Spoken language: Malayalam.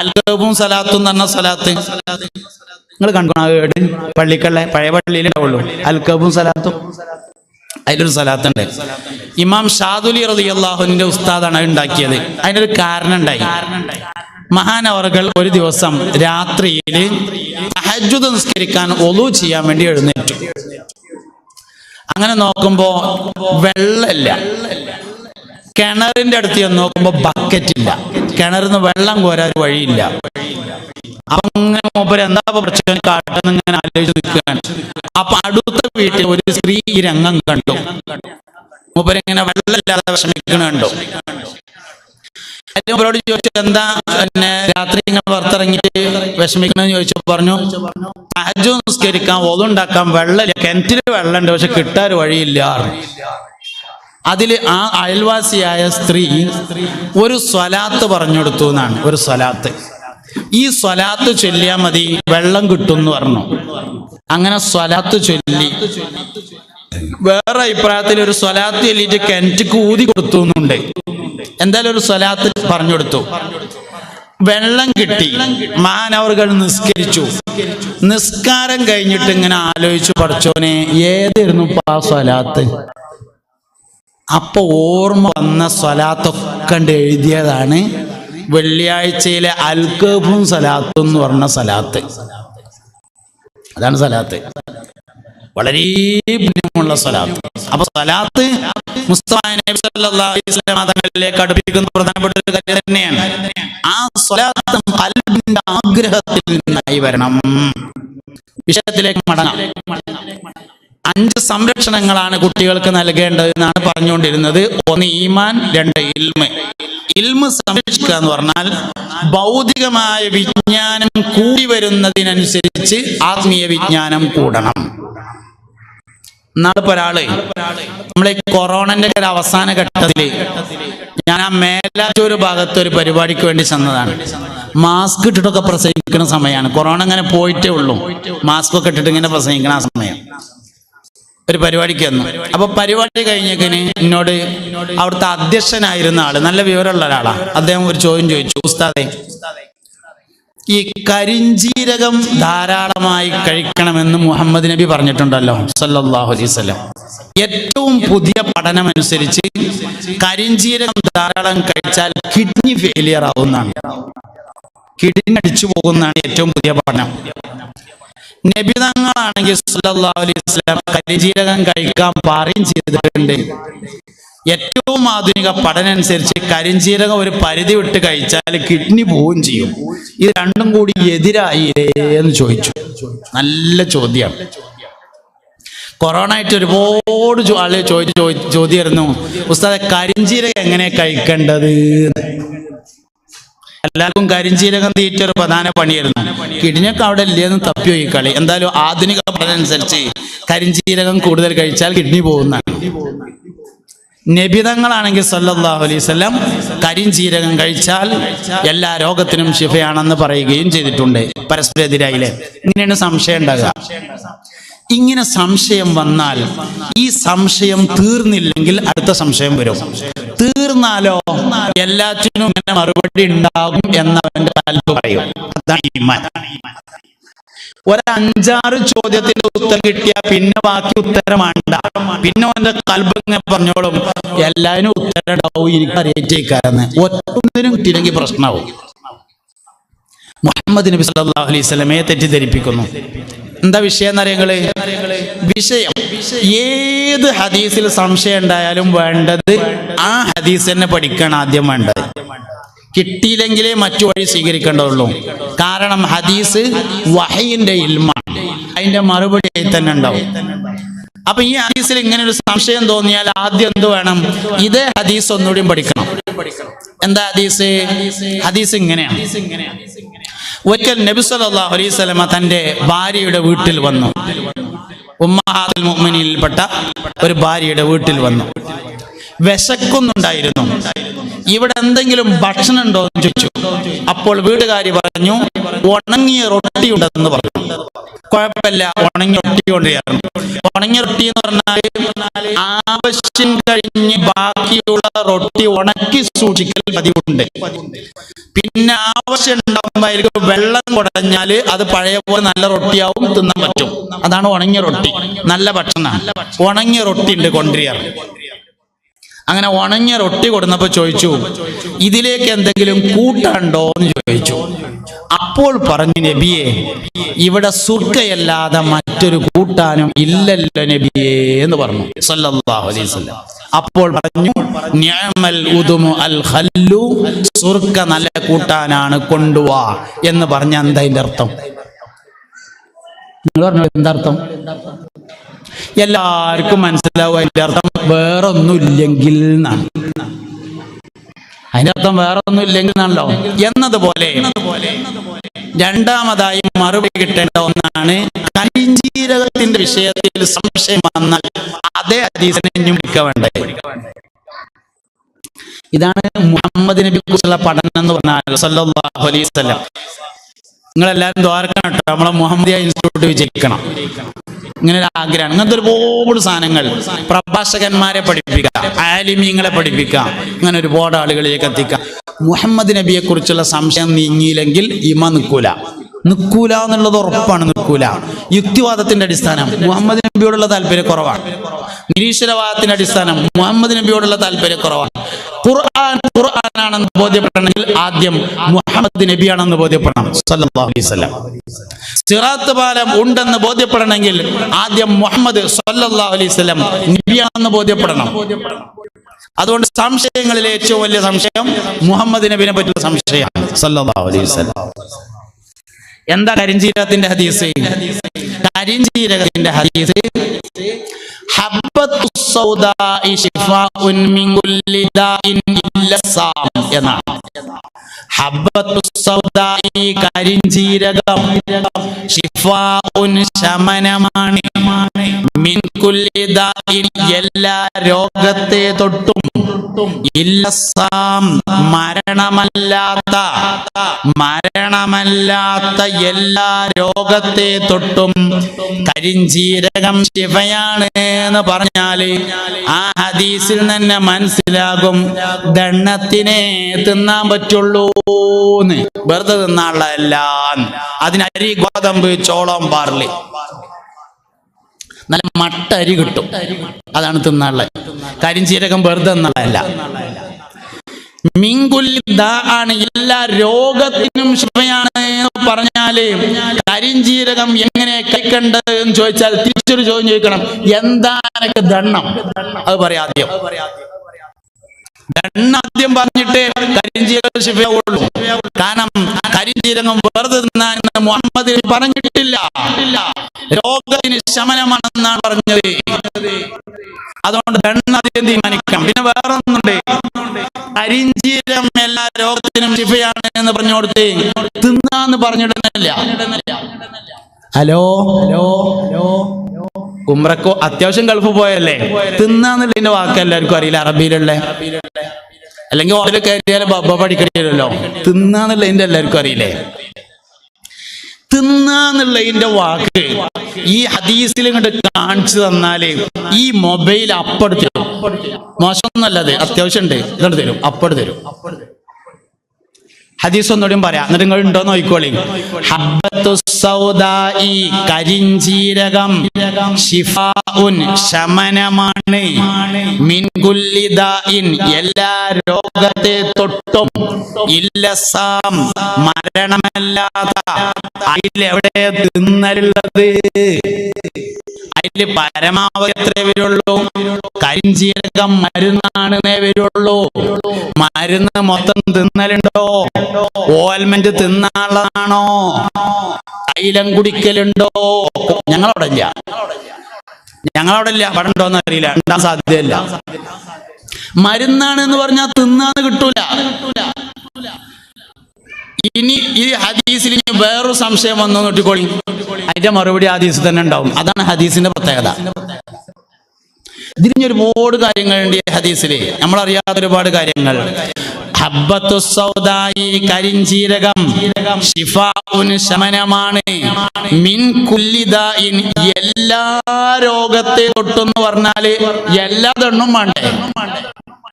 അൽഗബും സലാത്തും പറഞ്ഞ സലാത്ത്. നിങ്ങൾ കണ്ടു പള്ളിക്കള്ള പഴയ പള്ളിയിലുണ്ടാവുള്ളൂ. അൽക്കബും സലാത്തും. അതിലൊരു സലാത്തുണ്ട്. ഇമാം ഷാദുലി റതി അള്ളാഹുവിന്റെ ഉസ്താദാണ് അത് ഉണ്ടാക്കിയത്. അതിനൊരു കാരണം ഉണ്ടായി മഹാനവറുകൾ ഒരു ദിവസം രാത്രിയിൽ തഹജ്ജുദ് നിസ്കരിക്കാൻ ഒലു ചെയ്യാൻ വേണ്ടി എഴുന്നേറ്റു. അങ്ങനെ നോക്കുമ്പോ വെള്ളമില്ല. കിണറിന്റെ അടുത്ത് ചെന്ന് നോക്കുമ്പോ ബക്കറ്റ് ഇല്ല. കിണറിന്ന് വെള്ളം കോരാൻ വഴിയില്ല. അങ്ങനെ മൂപ്പര് എന്താ പ്രശ്നം? കാട്ടെന്ന് ഇങ്ങനെ ആലോചിച്ച് നിൽക്കുകയാണ് അപ്പൊ അടുത്ത വീട്ടിൽ ഒരു സ്ത്രീ ഈ രംഗം കണ്ടു. മൂപ്പരിങ്ങനെ വെള്ളമില്ലാതെ വിഷമിക്കണ കണ്ടു. അവരോട് ചോദിച്ചു എന്താ പിന്നെ രാത്രി ഇങ്ങനെ പുറത്തിറങ്ങിയിട്ട് വിഷമിക്കണമെന്ന് ചോദിച്ചു പറഞ്ഞു താജു നിസ്കരിക്കാൻ ഒതുണ്ടാക്കാൻ വെള്ളമില്ല. കിണറ്റിൽ വെള്ളമുണ്ട് പക്ഷെ കിട്ടാൻ വഴിയില്ല. അതിൽ ആ അയൽവാസിയായ സ്ത്രീ ഒരു സ്വലാത്ത് പറഞ്ഞു കൊടുത്തു എന്നാണ് ഒരു സ്വലാത്ത്. ഈ സ്വലാത്ത് ചൊല്ലിയാൽ മതി വെള്ളം കിട്ടും എന്ന് പറഞ്ഞു. അങ്ങനെ സ്വലാത്ത് ചൊല്ലി. വേറെ അഭിപ്രായത്തിൽ ഒരു സ്വലാത്ത് ചൊല്ലിയിട്ട് കിണറ്റിക്ക് ഊതി കൊടുത്തു എന്നുണ്ട് എന്തായാലും ഒരു സ്വലാത്ത് പറഞ്ഞു കൊടുത്തു വെള്ളം കിട്ടി. മാനവറുകൾ നിസ്കരിച്ചു. നിസ്കാരം കഴിഞ്ഞിട്ട് ഇങ്ങനെ ആലോചിച്ചു പഠിച്ചോനെ ഏതായിരുന്നു പാ സ്വലാത്ത്? അപ്പൊ ഓർമ്മ വന്ന സ്വലാത്തൊക്കെ എഴുതിയതാണ് വെള്ളിയാഴ്ചയിലെ അൽക്കബും സലാത്തും എന്ന് പറഞ്ഞ സലാത്ത് അതാണ് സലാത്ത് വളരെ പുണ്യമുള്ള സ്വലാത്ത്. അപ്പൊ സലാത്ത് മുസ്തഫ നബി സല്ലല്ലാഹു തങ്ങളിലേക്ക് അടുപ്പിക്കുന്ന പ്രധാനപ്പെട്ട ഒരു കാര്യം തന്നെയാണ്. ആ സ്വലാത്ത് കൽബിന്റെ ആഗ്രഹത്തിൽ നിന്നായി വരണം. വിഷയത്തിലേക്ക് മടങ്ങാം. അഞ്ച് സംരക്ഷണങ്ങളാണ് കുട്ടികൾക്ക് നൽകേണ്ടത് എന്നാണ് പറഞ്ഞുകൊണ്ടിരുന്നത്. ഒന്ന് ഈമാൻ രണ്ട് ഇൽമ്. ഇൽമ് സംരക്ഷിക്കുക എന്ന് പറഞ്ഞാൽ ഭൗതികമായ വിജ്ഞാനം കൂടി വരുന്നതിനനുസരിച്ച് ആത്മീയ വിജ്ഞാനം കൂടണം. നാളിപ്പോ ഒരാൾ നമ്മളെ കൊറോണന്റെ ഒരു അവസാന ഘട്ടത്തിൽ ഞാൻ ആ മേലാറ്റൂർ ഭാഗത്ത് ഒരു പരിപാടിക്ക് വേണ്ടി ചെന്നതാണ്. മാസ്ക് ഇട്ടിട്ടൊക്കെ പ്രസംഗിക്കുന്ന സമയമാണ് കൊറോണ ഇങ്ങനെ പോയിട്ടേ ഉള്ളൂ. മാസ്ക് ഒക്കെ ഇട്ടിട്ട് ഇങ്ങനെ പ്രസംഗിക്കുന്ന ആ സമയം. ഒരു പരിപാടിക്ക് വന്നു. അപ്പൊ പരിപാടി കഴിഞ്ഞേക്കിന് എന്നോട് അവിടുത്തെ അധ്യക്ഷനായിരുന്ന ആൾ നല്ല വിവരമുള്ള ഒരാളാ. അദ്ദേഹം ഒരു ചോദ്യം ചോദിച്ചു ഉസ്താദേ ഈ കരിഞ്ജീരകം ധാരാളമായി കഴിക്കണമെന്ന് മുഹമ്മദ് നബി പറഞ്ഞിട്ടുണ്ടല്ലോ സല്ലല്ലാഹു അലൈഹി വസല്ലം. ഏറ്റവും പുതിയ പഠനം അനുസരിച്ച് കരിഞ്ജീരകം ധാരാളം കഴിച്ചാൽ കിഡ്നി ഫെയിലിയർ ആവുന്നതാണ്. കിഡ്നി അടിച്ചു പോകുന്നതാണ് ഏറ്റവും പുതിയ പഠനം. നബിതങ്ങളാണെങ്കിൽ സല്ലല്ലാഹു അലൈഹി വസല്ലം കഴിക്കാൻ പറയും ചെയ്തിട്ടുണ്ട്. ഏറ്റവും ആധുനിക പഠനം അനുസരിച്ച് കരിഞ്ചീരകം ഒരു പരിധി വിട്ട് കഴിച്ചാൽ കിഡ്നി പോവുകയും ചെയ്യും. ഇത് രണ്ടും കൂടി എതിരായില്ലേ എന്ന് ചോദിച്ചു. നല്ല ചോദ്യമാണ് കൊറോണ ആയിട്ട് ഒരുപാട് ആളുകൾ ആൾ ചോദിച്ചു ചോദി- ചോദ്യമായിരുന്നു. ഉസ്താദെ കരിഞ്ചീരകം എങ്ങനെ കഴിക്കേണ്ടത് എല്ലാവർക്കും കരിഞ്ചീരകം തീറ്റ ഒരു പ്രധാന പണിയായിരുന്നു. കിഡ്നിയൊക്കെ അവിടെ ഇല്ലേന്ന് തപ്പിയോ ഈ കളി? എന്തായാലും ആധുനിക പഠനം അനുസരിച്ച് കരിഞ്ചീരകം കൂടുതൽ കഴിച്ചാൽ കിഡ്നി പോകുന്ന നിബിതങ്ങളാണെങ്കിൽ സല്ലല്ലാഹു അലൈഹി വസല്ലം കരിഞ്ചീരകം കഴിച്ചാൽ എല്ലാ രോഗത്തിനും ശിഫയാണെന്ന് പറയുകയും ചെയ്തിട്ടുണ്ട് പരസ്പര എതിരായില്ലേ? ഇങ്ങനെയാണ് സംശയം ഉണ്ടാകുക. ഇങ്ങനെ സംശയം വന്നാൽ ഈ സംശയം തീർന്നില്ലെങ്കിൽ അടുത്ത സംശയം വരും. തീർന്നാലോ എല്ലാറ്റിനും ഇങ്ങനെ മറുപടി ഉണ്ടാകും എന്നവന്റെ താല്പര്യം പറയും. അതാണ് ഈമാൻ ഒരു അഞ്ചാറ് ചോദ്യത്തിന്റെ ഉത്തരം കിട്ടിയ പിന്നെ ബാക്കി ഉത്തരമാണ്ട പിന്നെ അവന്റെ കൽബിങ്ങനെ പറഞ്ഞോളും. എല്ലാവരും ഉത്തരം ഉണ്ടാവും എനിക്ക് അറിയിച്ചേക്കാരെന്ന് ഒറ്റൊന്നിനും കിട്ടിയില്ലെങ്കിൽ പ്രശ്നമാവും മുഹമ്മദ് നബി സല്ലല്ലാഹു അലൈഹി സ്വലമയെ തെറ്റിദ്ധരിപ്പിക്കുന്നു. എന്താ വിഷയം എന്നറിയങ്ങൾ വിഷയം. ഏത് ഹദീസിൽ സംശയം ഉണ്ടായാലും വേണ്ടത് ആ ഹദീസ് തന്നെ പഠിക്കണം ആദ്യം വേണ്ടത്. കിട്ടിയില്ലെങ്കിലേ മറ്റു വഴി സ്വീകരിക്കേണ്ടതുള്ളൂ. കാരണം ഹദീസ് വഹയിന്റെ ഇൽമാണ്. അതിന്റെ മറുപടി തന്നെ ഉണ്ടാവും. അപ്പൊ ഈ ഹദീസിൽ ഇങ്ങനെ ഒരു സംശയം തോന്നിയാൽ ആദ്യം എന്ത് വേണം? ഇതേ ഹദീസ് ഒന്നുകൂടി പഠിക്കണം. എന്താ ഹദീസ്? ഹദീസ് ഇങ്ങനെയാണ്. ഒരിക്കൽ നബി സല്ലല്ലാഹു അലൈഹി വസല്ലമ തന്റെ ഭാര്യയുടെ വീട്ടിൽ വന്നു. ഉമ്മഹാത്തുൽ പെട്ട ഒരു ഭാര്യയുടെ വീട്ടിൽ വന്നു. വിശക്കുന്നുണ്ടായിരുന്നു. ഇവിടെ എന്തെങ്കിലും ഭക്ഷണം ഉണ്ടോ എന്ന് ചോദിച്ചു. അപ്പോൾ വീട്ടുകാരി പറഞ്ഞു ഉണങ്ങിയ റൊട്ടി ഉണ്ടെന്ന് പറഞ്ഞു. കുഴപ്പമില്ല ഉണങ്ങിയ റൊട്ടി കൊണ്ടുവരണം ഉണങ്ങിയ റൊട്ടി എന്ന് പറഞ്ഞാൽ ആവശ്യം കഴിഞ്ഞ് ബാക്കിയുള്ള റൊട്ടി ഉണക്കി സൂക്ഷിക്കൽ പതിവുണ്ട്. പിന്നെ ആവശ്യം ഉണ്ടാകുമ്പോൾ വെള്ളം കുടഞ്ഞാൽ അത് പഴയ പോലെ നല്ല റൊട്ടിയാവും തിന്നാൻ പറ്റും. അതാണ് ഉണങ്ങിയ റൊട്ടി. നല്ല ഭക്ഷണമാണ്. ഉണങ്ങിയ റൊട്ടി ഉണ്ട് കൊണ്ടുവരിക അങ്ങനെ ഉണങ്ങിയ റൊട്ടി കൊടുന്നപ്പോ ചോദിച്ചു ഇതിലേക്ക് എന്തെങ്കിലും കൂട്ടുണ്ടോ എന്ന് ചോദിച്ചു. അപ്പോൾ പറഞ്ഞു നബിയെ ഇവിടെ സുർക്കയല്ലാതെ മറ്റൊരു കൂട്ടാനും ഇല്ലല്ലോ നബിയേ എന്ന് പറഞ്ഞു. സല്ലല്ലാഹു അലൈഹി വസല്ലം. അപ്പോൾ പറഞ്ഞു നിഅമൽ ഉദുമു അൽ ഖല്ലു സുർക്ക നല്ല കൂട്ടാനാണ് കൊണ്ടുവാ എന്ന് പറഞ്ഞ എന്താ അതിന്റെ അർത്ഥം? നിങ്ങൾ പറഞ്ഞു എന്താ അർത്ഥം? എല്ലാവർക്കും മനസ്സിലാവും. അതിന്റെ അർത്ഥം വേറെ വേറൊന്നുമില്ലെങ്കിൽ എന്നാണ്. അതിന്റെ അർത്ഥം വേറെ ഇല്ലെങ്കിൽ എന്നാണല്ലോ. എന്നതുപോലെ രണ്ടാമതായി മറുപടി കിട്ടേണ്ട ഒന്നാണ് കരിഞ്ചീരകത്തിന്റെ വിഷയത്തിൽ സംശയം വന്നാൽ അതേ ഹദീസിനെ ഇതാണ് മുഹമ്മദ് നബി കുറിച്ചുള്ള പഠനം എന്ന് പറഞ്ഞാൽ അലൈഹി വസല്ലം. നിങ്ങളെല്ലാവരും ദ്വാരക്കണം കേട്ടോ. നമ്മളെ മുഹമ്മദിയ ഇൻസ്റ്റിറ്റ്യൂട്ട് വിജയിക്കണം. ഇങ്ങനെ ഒരു ആഗ്രഹമാണ്. ഇങ്ങനത്തെ ഒരുപാട് സാധനങ്ങൾ പ്രഭാഷകന്മാരെ പഠിപ്പിക്കാം ആലിമീങ്ങളെ പഠിപ്പിക്കാം ഇങ്ങനെ ഒരുപാട് ആളുകളിലേക്ക് എത്തിക്കാം. മുഹമ്മദ് നബിയെ കുറിച്ചുള്ള സംശയം നീങ്ങിയില്ലെങ്കിൽ ഇമ നിൽക്കൂല. നിൽക്കൂല എന്നുള്ളത് ഉറപ്പാണ് നിൽക്കൂല. യുക്തിവാദത്തിന്റെ അടിസ്ഥാനം മുഹമ്മദ് നബിയോടുള്ള താല്പര്യക്കുറവാണ് നിരീശ്വരവാദത്തിന്റെ അടിസ്ഥാനം മുഹമ്മദ് നബിയോടുള്ള താല്പര്യക്കുറവാണ് ഖുർആൻ ഖുർആനാണെന്ന് ബോധ്യപ്പെടണമെങ്കിൽ ആദ്യം മുഹമ്മദ് നബിയാണെന്ന് ബോധ്യപ്പെടണം. സല്ലല്ലാഹു അലൈഹി വസല്ലം. സിറാത്ത് പാലം ഉണ്ടെന്ന് ബോധ്യപ്പെടണമെങ്കിൽ ആദ്യം മുഹമ്മദ് സല്ലല്ലാഹു അലൈഹി വസല്ലം നബിയാണെന്ന് ബോധ്യപ്പെടണം. അതുകൊണ്ട് സംശയങ്ങളിലെ ഏറ്റവും വലിയ സംശയം മുഹമ്മദ് നബിനെ പറ്റിയുള്ള സംശയമാണ്. സല്ലല്ലാഹു അലൈഹി വസല്ലം. എന്താ കരിഞ്ചീരകത്തിന്റെ ഹദീസ്? കരിഞ്ചീരകത്തിന്റെ ഹദീസ്. എന്നാണ്. ശമനമാണ്. എല്ലാ രോഗത്തെ തൊട്ടും ഇല്ലസാം മരണമല്ലാത്ത മരണമല്ലാത്ത എല്ലാ രോഗത്തെ തൊട്ടും കരിഞ്ചീരകം ശിവയാണ് എന്ന് പറഞ്ഞാൽ ആ ഹദീസിൽ തന്നെ മനസ്സിലാകും. ദണ്ണത്തിനെ തിന്നാൻ പറ്റുള്ളൂ വെറുതെ തിന്നാളല്ല അതിനരി ഗോതമ്പ് ചോളം പാർലി. നല്ല മട്ട അരി കിട്ടും. അതാണ് തിന്നാളെ കരിഞ്ചീരകം വെറുതെ തിന്നാനല്ല മിങ്കുല്ലി ദാ ആണ് എല്ലാ രോഗത്തിനും ശിവയാണ് എന്ന് പറഞ്ഞാൽ കരിഞ്ചീരകം എങ്ങനെ കഴിക്കേണ്ടത് എന്ന് ചോദിച്ചാൽ തിരിച്ചൊരു ചോദ്യം ചോദിക്കണം. എന്താണൊക്കെ ദണ്ണം? അത് പറയാം ആദ്യം. ദണ്ണം ആദ്യം പറഞ്ഞിട്ട് കരിഞ്ചീരകം ശിവയുള്ളൂ കാരണം കരിഞ്ചീരകം വെറുതെ തിന്നാൻ മുഹമ്മദ് പറഞ്ഞിട്ടില്ല. രോഗത്തിന് ശമനമാണെന്നാണ് പറഞ്ഞത്. അതുകൊണ്ട് ആദ്യം തീരുമാനിക്കാം പിന്നെ വേറൊന്നുണ്ട്. കരിഞ്ചീരം എല്ലാ രോഗത്തിനും ശിഫയാണ് എന്ന് പറഞ്ഞു കൊടുത്ത് തിന്നാന്ന് പറഞ്ഞിടുന്നില്ല. ഹലോ? ഹലോ ഹലോ ഉമ്രക്കോ അത്യാവശ്യം ഗൾഫ് പോയല്ലേ? തിന്നാന്നുള്ളതിന്റെ വാക്ക് എല്ലാവർക്കും അറിയില്ല. അറബിയിലുള്ള. അല്ലെങ്കിൽ ഓരോ കയറിയാലും ബബ്ബ പഠിക്കണില്ലല്ലോ തിന്നാന്നുള്ളതിന്റെ എല്ലാവർക്കും അറിയില്ലേ? തിന്നാന്നുള്ളതിന്റെ വാക്ക് ഈ ഹദീസിൽ ഇങ്ങോട്ട് കാണിച്ചു തന്നാൽ ഈ മൊബൈൽ അപ്പടുത്തരും തരും. മോശമൊന്നല്ലത് അത്യാവശ്യം ഉണ്ട് ഇങ്ങോട്ട് തരും. അപ്പട് തരും. ഹദീസ് ഒന്നുകൂടിയും പറയാം. എന്നിട്ട് നിങ്ങൾ ഉണ്ടോ നോക്കിക്കോളി. ഹബ്ബത്തു സൗദായി കരിഞ്ചീരകം ഷിഫാഉൻ ശമനമാണ്. മിൻ കുല്ലി എല്ലാ രോഗത്തെ തൊട്ടും ഇല്ലസാം മരണമല്ലാത്ത. അതിലെവിടെ തിന്നലുള്ളത്? അതിൽ പരമാവധി എത്രേ വരുള്ളൂ? കരിഞ്ചീരകം മരുന്നാണെന്നേ വരുള്ളൂ. മരുന്ന് മൊത്തം തിന്നലുണ്ടോ? ഓൽമെന്റ് തിന്നാളാണോ തൈലം കുടിക്കലുണ്ടോ? ഞങ്ങളവിടെ ഇല്ല ഞങ്ങളവിടെ ഇല്ല അവിടെ ഉണ്ടോന്ന് അറിയില്ല. ഉണ്ടാൻ സാധ്യതയില്ല. മരുന്നാണ് എന്ന് പറഞ്ഞാൽ തിന്നാന്ന് കിട്ടൂല. ഇനി ഈ ഹദീസിൽ ഇനി വേറൊരു സംശയം വന്നു നോട്ടിക്കോളി അതിന്റെ മറുപടി ഹദീസ് തന്നെ ഉണ്ടാവും. അതാണ് ഹദീസിന്റെ പ്രത്യേകത. ഇതിന് ഒരുപാട് കാര്യങ്ങളുണ്ട് ഹദീസിൽ. ഹദീസിൽ നമ്മൾ അറിയാത്ത ഒരുപാട് കാര്യങ്ങൾ ശമനമാണ്. മിൻ എല്ലാ രോഗത്തെ തൊട്ടെന്ന് പറഞ്ഞാൽ എല്ലാ ദണ്ണും വേണ്ടേ?